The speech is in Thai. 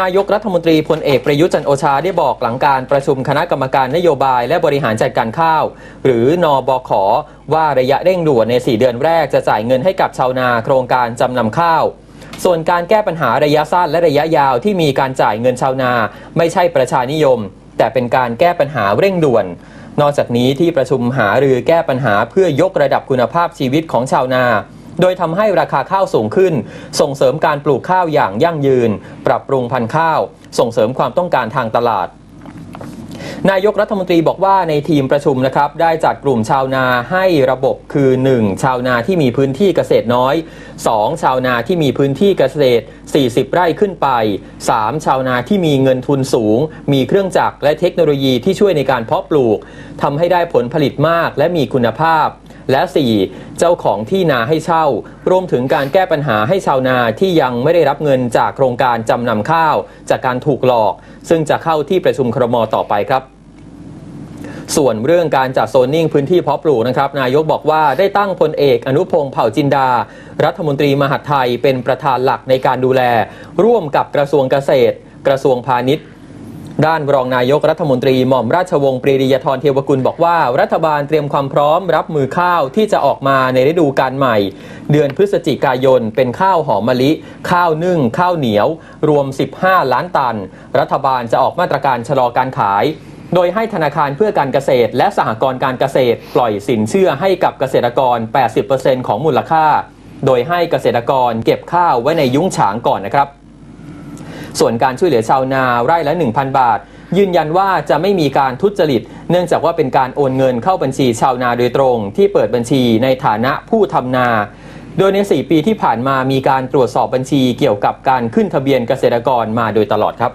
นายกรัฐมนตรีพลเอกประยุทธ์จันโอชาได้บอกหลังการประชุมคณะกรรมการนโยบายและบริหารจัดการข้าว หรือนอบขว่าระยะเร่งด่วนใน 4 เดือนแรกจะจ่ายเงินให้กับชาวนาโครงการจำนำข้าว ส่วนการแก้ปัญหาระยะสั้นและระยะยาวที่มีการจ่ายเงินชาวนา ไม่ใช่ประชานิยม แต่เป็นการแก้ปัญหาเร่งด่วน นอกจากนี้ที่ประชุมหารือแก้ปัญหาเพื่อยกระดับคุณภาพชีวิตของชาวนา โดยทำให้ราคาข้าวสูงขึ้น ส่งเสริมการปลูกข้าวอย่างยั่งยืน ปรับปรุงพันธุ์ข้าว ส่งเสริมความต้องการทางตลาดนายกรัฐมนตรีบอกว่าในทีมประชุมนะครับ ได้จัดกลุ่มชาวนาให้ระบบคือ 1. ชาวนาที่มีพื้นที่เกษตรน้อย 2. ชาวนาที่มีพื้นที่เกษตร 40 ไร่ขึ้นไป 3. ชาวนาที่มีเงินทุนสูง มีเครื่องจักรและเทคโนโลยีที่ช่วยในการเพาะปลูกทำให้ได้ผลผลิตมากและมีคุณภาพ และ 4. เจ้าของที่นาให้เช่า รวมถึงการแก้ปัญหาให้ชาวนาที่ยังไม่ได้รับเงินจากโครงการจำนำข้าว จากการถูกหลอก ซึ่งจะเข้าที่ประชุมครมต่อไปครับส่วนเรื่องการจัดโซนนิ่งพื้นที่เพาะปลูกนะครับ นายกบอกว่าได้ตั้งพลเอกอนุพงศ์เผ่าจินดา รัฐมนตรีมหาดไทยเป็นประธานหลักในการดูแล ร่วมกับกระทรวงเกษตร กระทรวงพาณิชย์ ด้านรองนายกรัฐมนตรีหม่อมราชวงศ์ปรีดียธรเทวกุลบอกว่า รัฐบาลเตรียมความพร้อมรับมือข้าวที่จะออกมาในฤดูกาลใหม่ เดือนพฤศจิกายน เป็นข้าวหอมมะลิ ข้าวนึ่ง ข้าวเหนียว รวม 15 ล้านตัน รัฐบาลจะออกมาตรการชะลอการขาย โดยให้ธนาคารเพื่อการเกษตร และสหกรณ์การเกษตร ปล่อยสินเชื่อให้กับเกษตรกร 80%ของมูลค่า โดยให้เกษตรกรเก็บข้าวไว้ในยุ้งฉางก่อนนะครับ ส่วนการช่วยเหลือชาวนาไร่ละ 1,000 บาท ยืนยันว่าจะไม่มีการทุจริต เนื่องจากว่าเป็นการโอนเงินเข้าบัญชีชาวนาโดยตรง ที่เปิดบัญชีในฐานะผู้ทำนา โดยใน 4 ปีที่ผ่านมามีการตรวจสอบบัญชีเกี่ยวกับการขึ้นทะเบียนเกษตรกรมาโดยตลอดครับ